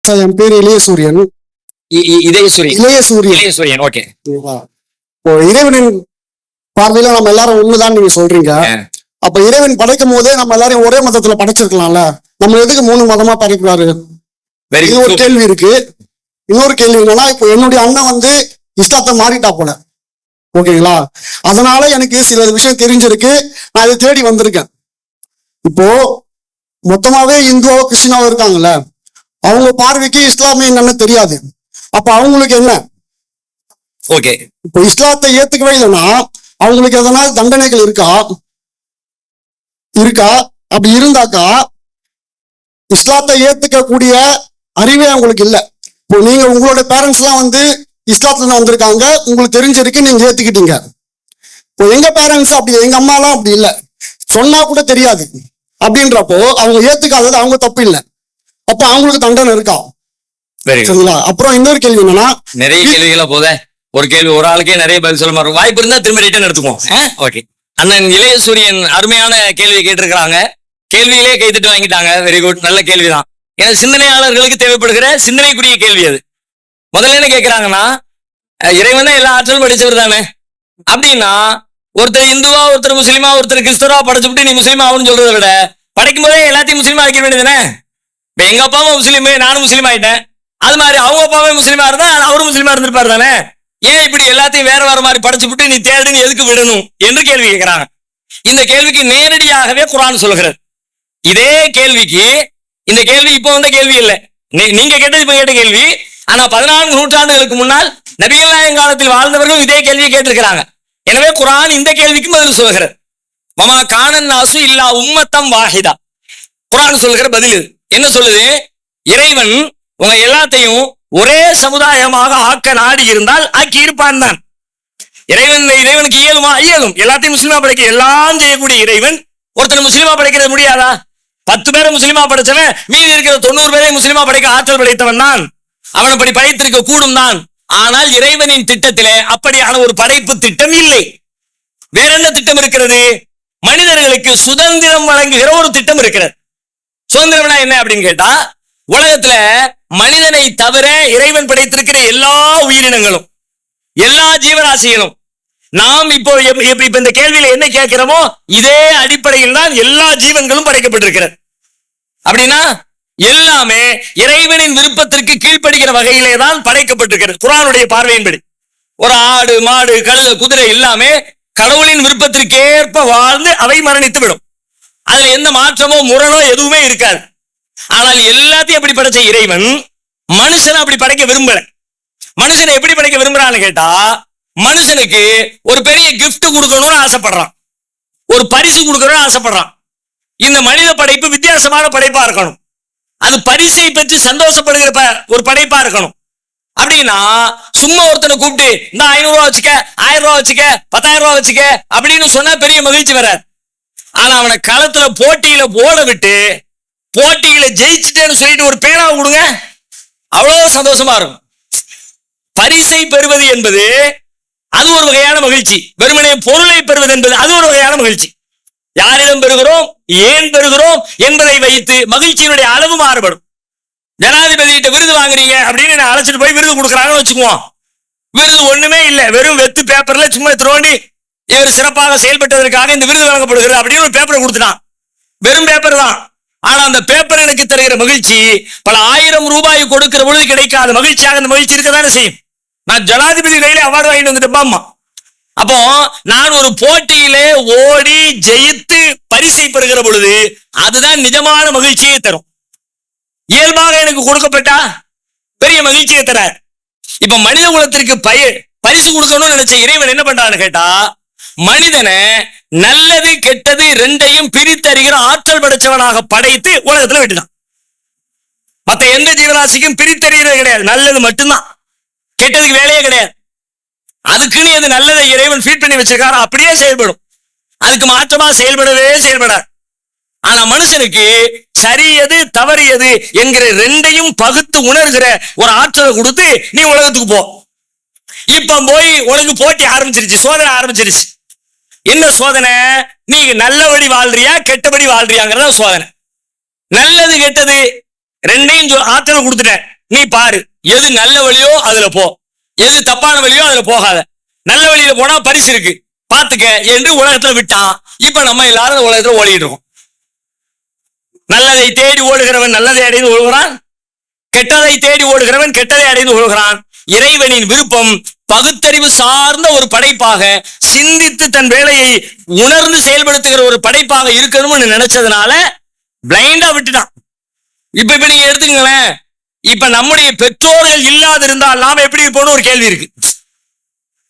Sir, என் பேர் இளையசூரியன். இ- இ- இதய சூரியன் இளையசூரியன் ஓகே? இப்போ இறைவனின் பார்வையில நம்ம எல்லாரும் ஒண்ணுதான் நீங்க சொல்றீங்க. அப்ப இறைவன் படைக்கும் போதே நம்ம எல்லாரையும் ஒரே மதத்துல படைச்சிருக்கலாம்ல? நம்ம எதுக்கு மூணு மதமா படைக்கிறாரு? இது ஒரு கேள்வி இருக்கு. இன்னொரு கேள்வி என்னன்னா இப்போ என்னுடைய அண்ணன் வந்து இஸ்லாத்தை மாறிட்டா போல. ஓகேங்களா? அதனால எனக்கு சில விஷயம் தெரிஞ்சிருக்கு. நான் இதை தேடி வந்திருக்கேன். இப்போ மொத்தமாவே இந்துவோ கிறிஸ்டினாவோ இருக்காங்கல்ல? அவங்க பார்வைக்கு இஸ்லாமிய என்னன்னு தெரியாது. அப்ப அவங்களுக்கு என்ன? ஓகே இப்போ இஸ்லாத்தை ஏத்துக்கவே இல்லைன்னா அவங்களுக்கு எதனா தண்டனைகள் இருக்கா? இருக்கா? அப்படி இருந்தாக்கா இஸ்லாத்தை ஏத்துக்க கூடிய அறிவே அவங்களுக்கு இல்ல. இப்போ நீங்க உங்களோட பேரண்ட்ஸ் எல்லாம் வந்து இஸ்லாத்துல வந்திருக்காங்க. உங்களுக்கு தெரிஞ்சிருக்கு நீங்க ஏத்துக்கிட்டீங்க. இப்போ எங்க பேரண்ட்ஸ் அப்படி எங்க அம்மா எல்லாம் அப்படி இல்ல. சொன்னா கூட தெரியாது. அப்படின்றப்போ அவங்க ஏத்துக்காதது அவங்க தப்பு இல்ல. அப்ப அவங்களுக்கு தண்டனை இருக்கா? சரிங்களா? அப்புறம் இன்னொரு கேள்வி என்னன்னா நிறைய கேள்விகளா போத. ஒரு கேள்வி ஒரு ஆளுக்கே நிறைய பதில் சொல்ல மாதிரி வாய்ப்பு இருந்தா திரும்ப ரிட்டர்ன் எடுத்துக்குவோம். ஓகே அண்ணன் இளைய சூரியன் அருமையான கேள்வி கேட்டிருக்கிறாங்க. கேள்வியிலே கைத்தட்டு வாங்கிட்டாங்க. வெரி குட் நல்ல கேள்விதான். ஏன்னா சிந்தனையாளர்களுக்கு தேவைப்படுகிற சிந்தனைக்குரிய கேள்வி அது. முதல்ல என்ன கேட்கிறாங்கன்னா இறைவன் தான் எல்லா ஆற்றலும் படிச்சவர் தானே. அப்படின்னா ஒருத்தர் இந்துவா ஒருத்தர் முஸ்லீமா ஒருத்தர் கிறிஸ்தவரா படைச்சுட்டு நீ முஸ்லீமா ஆகும்னு சொல்றதை விட படிக்கும் போதே எல்லாத்தையும் முஸ்லீமா ஆக்கிட வேண்டியதுதானே? இப்ப எங்க அப்பாவும் முஸ்லீம் நானும் முஸ்லீம் ஆயிட்டேன் அது மாதிரி அவங்க அப்பாவே முஸ்லீமா இருந்தா அவரும் முஸ்லீமா இருந்திருப்பாரு தானே? ஏன் இப்படி எல்லாத்தையும் வேற வேற மாதிரி படைச்சு விட்டு நீ தேடுன்னு நீ எதுக்கு விடணும் என்று கேள்வி கேட்கிறாங்க. இந்த கேள்விக்கு நேரடியாகவே குரான் சொல்கிறது இதே கேள்விக்கு இந்த கேள்வி இப்போ வந்த கேள்வி இல்லை. நீ- நீங்க கேட்டது இப்ப கேட்ட கேள்வி. ஆனா பதினான்கு நூற்றாண்டுகளுக்கு முன்னால் நபிகள் நாயகம் காலத்தில் வாழ்ந்தவர்களும் இதே கேள்வியை கேட்டிருக்கிறாங்க. எனவே குரான் இந்த கேள்விக்கும் பதில் சொல்கிறது மமா காணன் நாசு இல்லா உம்மத்தம் வாஹிதா. குரான் சொல்கிற பதில் இது. என்ன சொல்லுது? இறைவன் உங்க எல்லாத்தையும் ஒரே சமுதாயமாக ஆக்க நாடி இருந்தால் ஆக்கி இருப்பான் தான். இறைவன் இறைவனுக்கு இயலுமா? இயலும். எல்லாத்தையும் முஸ்லிமா படைக்க எல்லாம் செய்யக்கூடிய இறைவன் ஒருத்தர் முஸ்லிமா படைக்கிறது முடியாதா? பத்து பேரை முஸ்லிமா படைச்சவன் மீதி இருக்கிற தொண்ணூறு பேரை முஸ்லிமா படைக்க ஆற்றல் படைத்தவன் தான். அவன் அப்படி படைத்திருக்க கூடும் தான். ஆனால் இறைவனின் திட்டத்திலே அப்படியான ஒரு படைப்பு திட்டம் இல்லை. வேற என்ன திட்டம் இருக்கிறது? மனிதர்களுக்கு சுதந்திரம் வழங்குகிற ஒரு திட்டம் இருக்கிறது. சுதந்திரம்னா என்ன அப்படின்னு கேட்டா உலகத்துல மனிதனை தவிர இறைவன் படைத்திருக்கிற எல்லா உயிரினங்களும் எல்லா ஜீவராசிகளும் நாம் இப்போ எப்- இப்ப இந்த கேள்வியில என்ன கேட்கிறோமோ இதே அடிப்படையில் தான் எல்லா ஜீவன்களும் படைக்கப்பட்டிருக்கிறது. அப்படின்னா எல்லாமே இறைவனின் விருப்பத்திற்கு கீழ்ப்படுகிற வகையிலே தான் படைக்கப்பட்டிருக்கிறது குரானுடைய பார்வையின்படி. ஒரு ஆடு மாடு கழுத குதிரை எல்லாமே கடவுளின் விருப்பத்திற்கு ஏற்ப வாழ்ந்து அவை மரணித்து விடும் அதுல எந்த மாற்றமோ முரணோ எதுவுமே இருக்காது. ஆனால் எல்லாத்தையும் எப்படி படைச்ச இறைவன் மனுஷனை அப்படி படைக்க விரும்பல. மனுஷனை எப்படி படைக்க விரும்புறான்னு கேட்டா மனுஷனுக்கு ஒரு பெரிய கிஃப்ட் கொடுக்கணும்னு ஆசைப்படுறான். ஒரு பரிசு கொடுக்கணும்னு ஆசைப்படுறான். இந்த மனித படைப்பு வித்தியாசமான படைப்பா இருக்கணும். அது பரிசை பற்றி சந்தோஷப்படுகிற ஒரு படைப்பா இருக்கணும். அப்படின்னா சும்மா ஒருத்தனை கூப்பிட்டு இந்த ஐநூறு ரூபா வச்சுக்க ஆயிரம் ரூபா வச்சுக்க பத்தாயிரம் ரூபா வச்சுக்க அப்படின்னு சொன்னா பெரிய மகிழ்ச்சி வராது. ஆனா அவனை களத்துல போட்டியில போட விட்டு போட்டியில ஜெயிச்சுட்டேன்னு சொல்லிட்டு ஒரு பேனா கொடுங்க. அவ்வளவு சந்தோஷமா இருக்கும். பரிசை பெறுவது என்பது அது ஒரு வகையான மகிழ்ச்சி. வெறுமனே பொருளை பெறுவது என்பது அது ஒரு வகையான மகிழ்ச்சி. யாரிடம் பெறுகிறோம்? ஏன் பெறுகிறோம்? என்பதை வைத்து மகிழ்ச்சியினுடைய அளவு மாறுபடும். ஜனாதிபதி கிட்ட விருது வாங்குறீங்க அப்படின்னு நான் அழைச்சிட்டு போய் விருது கொடுக்குறாங்கன்னு வச்சுக்குவோம். விருது ஒண்ணுமே இல்லை. வெறும் வெத்து பேப்பர்ல சும்மா திரோண்டி இவர் சிறப்பாக செயல்பட்டதற்காக இந்த விருது வழங்கப்படுகிறது அப்படின்னு ஒரு பேப்பரை கொடுத்துட்டான். வெறும் பேப்பர் தான். ஆனா அந்த பேப்பர் எனக்கு தருகிற மகிழ்ச்சி பல ஆயிரம் ரூபாய் கொடுக்கிற பொழுது கிடைக்காத மகிழ்ச்சியாக அந்த மகிழ்ச்சி இருக்கதானே செய்யும். நான் ஜனாதிபதி கையில அவார்டு வாங்கிட்டு வந்துட்டு அப்போ நான் ஒரு போட்டியிலே ஓடி ஜெயித்து பரிசை பெறுகிற பொழுது அதுதான் நிஜமான மகிழ்ச்சியை தரும். இயல்பாக எனக்கு கொடுக்கப்பட்டா பெரிய மகிழ்ச்சியை தர இப்ப மனித குலத்திற்கு பய பரிசு கொடுக்கணும்னு நினைச்ச இறைவன் என்ன பண்றான்னு கேட்டா மனிதனை நல்லது கெட்டது ரெண்டையும் பிரித்தறிகிற ஆற்றல் படைச்சவனாக படைத்து உலகத்துல விட்டுதான் மத்த எந்த ஜீவராசிக்கும் பிரித்தறிகிறது கிடையாது. நல்லது மட்டும்தான். கெட்டதுக்கு வேலையே கிடையாது. அதுக்குன்னு அது நல்லதை இறைவன் ஃபீட் பண்ணி வச்சிருக்காரு அப்படியே செயல்படும். அதுக்கு மாற்றமா செயல்படவே செயல்படாது. ஆனா மனுஷனுக்கு சரியது தவறியது தவறு எது என்கிற ரெண்டையும் பகுத்து உணர்கிற ஒரு ஆற்றலை கொடுத்து நீ உலகத்துக்கு போ. இப்ப போய் உனக்கு போட்டி ஆரம்பிச்சிருச்சு சோதனை ஆரம்பிச்சிருச்சு. என்ன சோதனை நீ நல்லபடி வாழ்றியா கெட்டபடி வாழ்றியாங்கிறத சோதனை. நல்லது கெட்டது ரெண்டையும் ஆற்றல் கொடுத்துட்டேன். நீ பாரு எது நல்ல வழியோ அதுல போ. எது தப்பான வழியோ அதுல போகாத. நல்ல வழியில போனா பரிசு இருக்கு. பாத்துக்க என்று உலகத்துல விட்டான் இப்ப நம்ம எல்லாரும் உலகத்துல ஓடிட்டு இருக்கோம். நல்லதை தேடி ஓடுகிறவன் நல்லதை அடைந்து ஓடுகிறான் கெட்டதை தேடி ஓடுகிறவன் கெட்டதை அடைந்து ஓடுகிறான் இறைவனின் விருப்பம் பகுத்தறிவு சார்ந்த ஒரு படைப்பாக சிந்தித்து தன் வேலையை உணர்ந்து செயல்படுத்துகிற ஒரு படைப்பாக இருக்கணும்னு நினைச்சதுனால பிளைண்டா விட்டுட்டான். இப்ப இப்ப நீங்க எடுத்துக்கங்களேன். இப்ப நம்முடைய பெற்றோர்கள் இல்லாது இருந்தால் நாம எப்படி இருப்போம்னு ஒரு கேள்வி இருக்கு.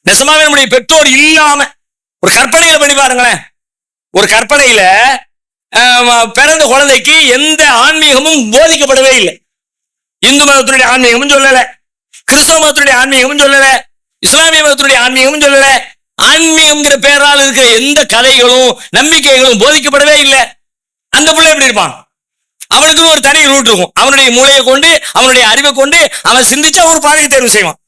நிஜமாவே நம்முடைய பெற்றோர் இல்லாம ஒரு கற்பனையில பண்ணி பாருங்களேன். ஒரு கற்பனையில பிறந்த குழந்தைக்கு எந்த ஆன்மீகமும் போதிக்கப்படவே இல்லை. இந்து மதத்தினுடைய ஆன்மீகமும் சொல்லல. கிறிஸ்தவ மதத்தினுடைய ஆன்மீகமும் சொல்லல. இஸ்லாமிய மதத்தினுடைய ஆன்மீகம் சொல்லல ஆன்மீகம்ங்கிற பேரால் இருக்கிற எந்த கதைகளும் நம்பிக்கைகளும் போதிக்கப்படவே இல்லை. அந்த பிள்ளை எப்படி இருப்பான்? அவனுக்குன்னு ஒரு தனி ரூட் இருக்கும். அவனுடைய மூளையை கொண்டு அவனுடைய அறிவை கொண்டு அவன் சிந்திச்சா ஒரு பாதையை தேர்வு செய்வான்.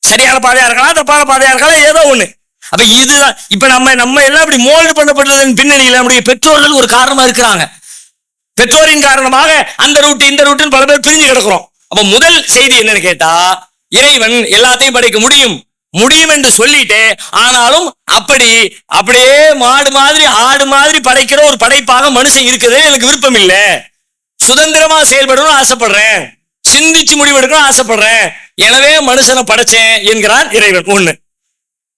சரியான பாதையா இருக்கலாம் தப்பான பாதையா இருக்கலாம் ஏதோ ஒண்ணு. அப்ப இதுதான் இப்ப நம்ம நம்ம எல்லாம் இப்படி மோல்டு பண்ணப்பட்டதன் பின்னணியில் நம்முடைய பெற்றோர்கள் ஒரு காரணமா இருக்கிறாங்க. பெற்றோரின் காரணமாக அந்த ரூட் இந்த ரூட்டுன்னு பல பேர் பிரிஞ்சு கிடக்குறோம். அப்ப முதல் செய்தி என்னன்னு கேட்டா இறைவன் எல்லாத்தையும் படைக்க முடியும். முடியும் என்று சொல்லிட்டு ஆனாலும் அப்படி அப்படியே மாடு மாதிரி ஆடு மாதிரி படைக்கிற ஒரு படைப்பாக மனுஷன் இருக்குது எனக்கு விருப்பம் இல்லை சுதந்திரமா செயல்படணும்னு ஆசைப்படுறேன். சிந்திச்சு முடிவெடுக்கணும் ஆசைப்படுறேன். எனவே மனுஷனை படைச்சேன் என்கிறான் இறைவன். ஒண்ணு.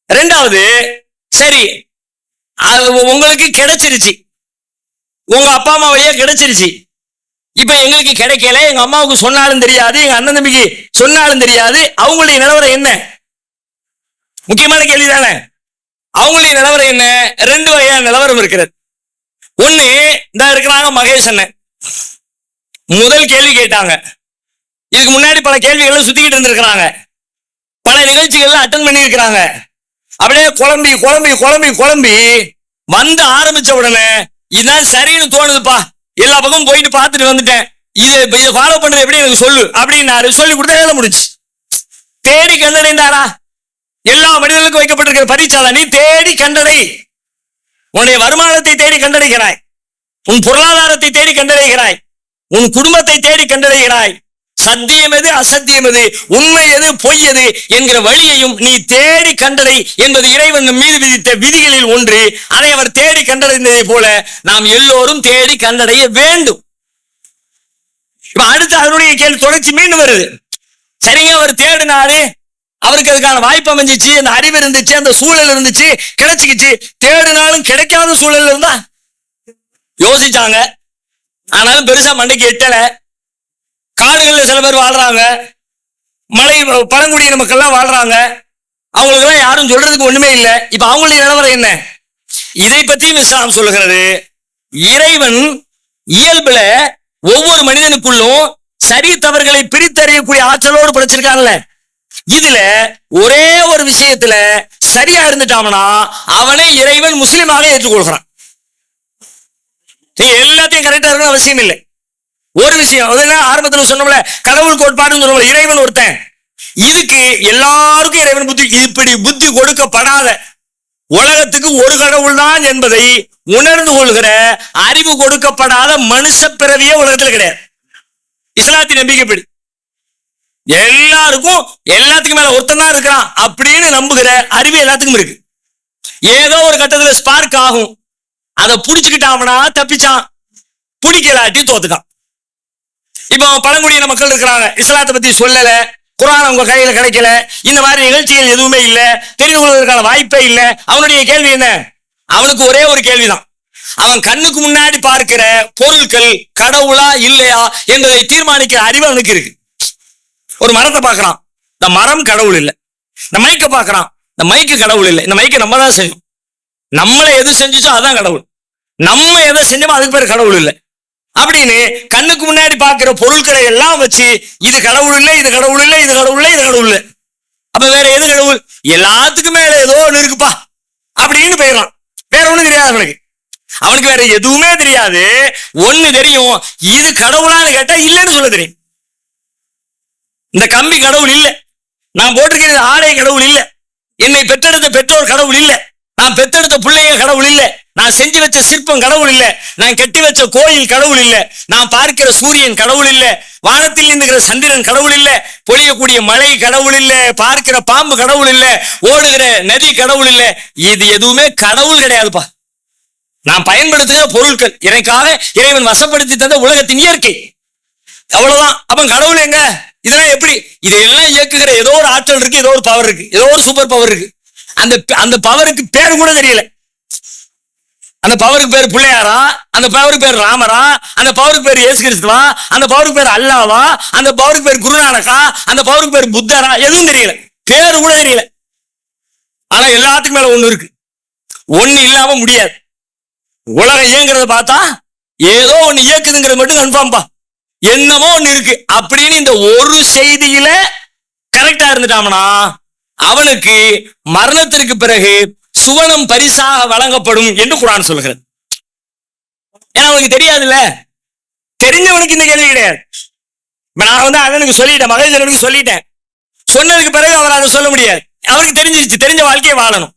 ரெண்டாவது சரி அது உங்களுக்கு கிடைச்சிருச்சு. உங்க அப்பா அம்மா வழியா கிடைச்சிருச்சு. இப்ப எங்களுக்கு கிடைக்கல. எங்க அம்மாவுக்கு சொன்னாலும் தெரியாது. எங்க அண்ணன் தம்பிக்கு சொன்னாலும் தெரியாது. அவங்களுடைய நிலவரம் என்ன? முக்கியமான கேள்வி தானே? அவங்களுடைய நிலவரம் என்ன? ரெண்டு வகையான நிலவரம் இருக்கிறது. ஒண்ணு இந்த இருக்கிறாங்க மகேஷ் அண்ணன். முதல் கேள்வி கேட்டாங்க. இதுக்கு முன்னாடி பல கேள்விகளை சுத்திக்கிட்டு இருந்திருக்கிறாங்க. பல நிகழ்ச்சிகள்லாம் அட்டன் பண்ணியிருக்கிறாங்க. அப்படியே குழம்பி குழம்பி குழம்பி குழம்பி வந்து ஆரம்பிச்ச உடனே இதான் சரின்னு தோணுதுப்பா. எல்லா பக்கமும் போயிட்டு பார்த்துட்டு வந்துட்டேன். இது இதை ஃபாலோ பண்ணது எப்படி? எனக்கு சொல்லு. அப்படின்னாரு. சொல்லி கொடுத்தா வேலை முடிஞ்சு தேடி கண்டடைந்தாரா எல்லா மனிதர்களுக்கும் வைக்கப்பட்டிருக்கிற பரீட்சை நீ தேடி கண்டடை. உன்னுடைய வருமானத்தை தேடி கண்டடைகிறாய். உன் பொருளாதாரத்தை தேடி கண்டடைகிறாய். உன் குடும்பத்தை தேடி கண்டடைகிறாய். சத்தியம் எது அசத்தியம் எது உண்மை எது பொய் எது என்கிற வழியையும் நீ தேடி கண்டடை என்பது இறைவன் மீது விதித்த விதிகளில் ஒன்று. அதை அவர் தேடி கண்டடைந்ததை போல நாம் எல்லோரும் தேடி கண்டடைய வேண்டும். இப்ப அடுத்து அதனுடைய கேள்வி தொடர்ச்சி மீண்டும் வருது. சரிங்க அவர் தேடினாரு. அவருக்கு அதுக்கான வாய்ப்பு அமைஞ்சிச்சு அந்த அறிவு இருந்துச்சு அந்த சூழல் இருந்துச்சு கிடைச்சிக்கிச்சு. தேடினாலும் கிடைக்காத சூழல் இருந்தா யோசிச்சாங்க. ஆனாலும் பெருசா மண்டைக்கு எட்டல. காடுகளில் சில பேர் வாழ்றாங்க. மலை பழங்குடியின மக்கள்லாம் வாழ்றாங்க. அவங்களுக்கெல்லாம் யாரும் சொல்றதுக்கு ஒண்ணுமே இல்லை. இப்ப அவங்களுடைய நிலவரம் என்ன? இதை பற்றியும் இஸ்லாம் சொல்லுகிறது. இறைவன் இயல்புல ஒவ்வொரு மனிதனுக்குள்ளும் சரி தவறுகளை பிரித்தறியக்கூடிய ஆற்றலோடு படைச்சிருக்கான்ல. இதுல ஒரே ஒரு விஷயத்துல சரியா இருந்துட்டாங்கன்னா அவனை இறைவன் முஸ்லீமாக ஏற்றுக்கொள்கிறான் நீங்க எல்லாத்தையும் கரெக்டா இருக்கணும் அவசியம் இல்லை. ஒரு விஷயம் அது என்ன ஆரம்பத்துல சொன்னோம்ல கடவுள் கோட்பாடுன்னு சொன்னோம்ல இறைவன் ஒருத்தன். இதுக்கு எல்லாருக்கும் இறைவன் புத்தி இப்படி புத்தி கொடுக்கப்படாத உலகத்துக்கு ஒரு கடவுள் தான் என்பதை உணர்ந்து கொள்கிற அறிவு கொடுக்கப்படாத மனுஷ பிறவியே உலகத்துல கிடையாது. இஸ்லாத்தின் நம்பிக்கைப்படி. எல்லாருக்கும் எல்லாத்துக்கும் மேல ஒருத்தன் தான் இருக்கிறான் அப்படின்னு நம்புகிற அறிவு எல்லாத்துக்கும் இருக்கு. ஏதோ ஒரு கட்டத்துல ஸ்பார்க் ஆகும். அதை புடிச்சுக்கிட்டாமனா தப்பிச்சான். பிடிக்கலாட்டி தோத்துக்கான் இப்போ பழங்குடியின மக்கள் இருக்கிறாங்க. இஸ்லாத்தை பத்தி சொல்லல. குரான் உங்க கையில கிடைக்கல. இந்த மாதிரி நிகழ்ச்சிகள் எதுவுமே இல்லை. தெரிந்து கொள்வதற்கான வாய்ப்பே இல்லை. அவனுடைய கேள்வி என்ன? அவனுக்கு ஒரே ஒரு கேள்விதான். அவன் கண்ணுக்கு முன்னாடி பார்க்கிற பொருட்கள் கடவுளா இல்லையா என்பதை தீர்மானிக்கிற அறிவு அவனுக்கு இருக்கு. ஒரு மரத்தை பார்க்கறான். இந்த மரம் கடவுள் இல்லை. இந்த மைக்கை பார்க்கறான். இந்த மைக்கு கடவுள் இல்லை. இந்த மைக்கை நம்ம தான் செய்யும் நம்மளை எது செஞ்சுச்சோ அதான் கடவுள். நம்ம எதை செஞ்சோமோ அதுக்கு பேர் கடவுள் இல்லை. அப்படின்னு கண்ணுக்கு முன்னாடி பார்க்கிற பொருட்களை எல்லாம் வச்சு இது கடவுள் இல்லை இது கடவுள் இல்லை இது கடவுள் இல்லை இது கடவுள் இல்லை. அப்ப வேற எது கடவுள்? எல்லாத்துக்கும் மேல ஏதோ ஒன்று இருக்குப்பா. அப்படின்னு போயிடலாம் வேற ஒண்ணும் தெரியாது அவனுக்கு. அவனுக்கு வேற எதுவுமே தெரியாது. ஒண்ணு தெரியும். இது கடவுளான்னு கேட்டா இல்லைன்னு சொல்ல தெரியும். இந்த கம்பி கடவுள் இல்லை நான் போட்டிருக்கிற ஆடை கடவுள் இல்லை என்னை பெற்றெடுத்த பெற்றோர் கடவுள் இல்லை நான் பெற்றெடுத்த பிள்ளைங்க கடவுள் இல்லை நான் செஞ்சு வச்ச சிற்பம் கடவுள் இல்லை நான் கட்டி வச்ச கோயில் கடவுள் இல்லை நான் பார்க்கிற சூரியன் கடவுள் இல்லை வானத்தில் நீந்துகிற சந்திரன் கடவுள் இல்லை பொழியக்கூடிய மழை கடவுள் இல்லை பார்க்கிற பாம்பு கடவுள் இல்லை ஓடுகிற நதி கடவுள் இல்லை இது எதுவுமே கடவுள் கிடையாதுப்பா நான் பயன்படுத்துகிற பொருட்கள் எனக்காக இறைவன் வசப்படுத்தி தந்த உலகத்தின் இயற்கை அவ்வளவுதான் அப்ப கடவுள் எங்க இதெல்லாம் எப்படி? இதையெல்லாம் இயக்குகிற ஏதோ ஒரு ஆற்றல் இருக்கு ஏதோ ஒரு பவர் இருக்கு ஏதோ ஒரு சூப்பர் பவர் இருக்கு. அந்த அந்த பவருக்கு பேர் கூட தெரியல. அந்த பவருக்கு பேர் பிள்ளையாரா? அந்த பவருக்கு பேர் ராமரா? அந்த பவருக்கு பேர் இயேசு கிறிஸ்துவா? அந்த பவருக்கு பேர் அல்லாவா? அந்த பவருக்கு பேர் குருநானகா அந்த பவருக்கு பேர் புத்தரா? எதுவும் தெரியல. பேரு கூட தெரியல. ஆனா எல்லாத்துக்கும் மேல ஒண்ணு இருக்கு. ஒண்ணு இல்லாம முடியாது. உலகம் இயங்குறத பார்த்தா ஏதோ ஒண்ணு இயக்குதுங்கிறது மட்டும் கன்ஃபார்ம் பா. என்னமோ ஒண்ணு இருக்கு. அப்படின்னு இந்த ஒரு செய்தியில கரெக்டா இருந்துட்டாமனா? அவனுக்கு மரணத்திற்கு பிறகு சுவனம் பரிசாக வழங்கப்படும் என்று குரான் சொல்கிறது ஏன்னா அவனுக்கு தெரியாதுல்ல. தெரிஞ்சவனுக்கு இந்த கேள்வி கிடையாது. இப்ப நான் வந்து அண்ணனுக்கு சொல்லிட்டேன் மகேந்திரனுக்கு சொல்லிட்டேன். சொன்னதுக்கு பிறகு அவர் அதை சொல்ல முடியாது. அவருக்கு தெரிஞ்சிருச்சு தெரிஞ்ச வாழ்க்கையை வாழணும்.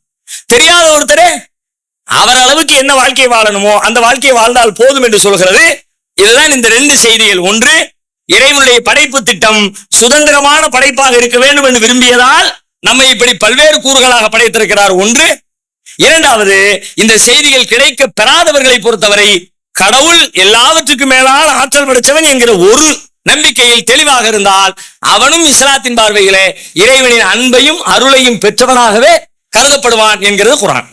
தெரியாத ஒருத்தரே அவர் அளவுக்கு என்ன வாழ்க்கையை வாழணுமோ அந்த வாழ்க்கையை வாழ்ந்தால் போதும் என்று சொல்கிறது இதுதான் இந்த ரெண்டு செய்திகள். ஒன்று இறைவனுடைய படைப்பு திட்டம் சுதந்திரமான படைப்பாக இருக்க வேண்டும் என்று விரும்பியதால் நம்மை இப்படி பல்வேறு கூறுகளாக படைத்திருக்கிறார். ஒன்று இரண்டாவது இந்த செய்திகள் கிடைக்க பெறாதவர்களை பொறுத்தவரை கடவுள் எல்லாவற்றுக்கும் மேலான ஆற்றல் படைத்தவன் என்கிற ஒரு நம்பிக்கையில் தெளிவாக இருந்தால் அவனும் இஸ்லாத்தின் பார்வையிலே இறைவனின் அன்பையும் அருளையும் பெற்றவனாகவே கருதப்படுவான் என்கிறது குரான்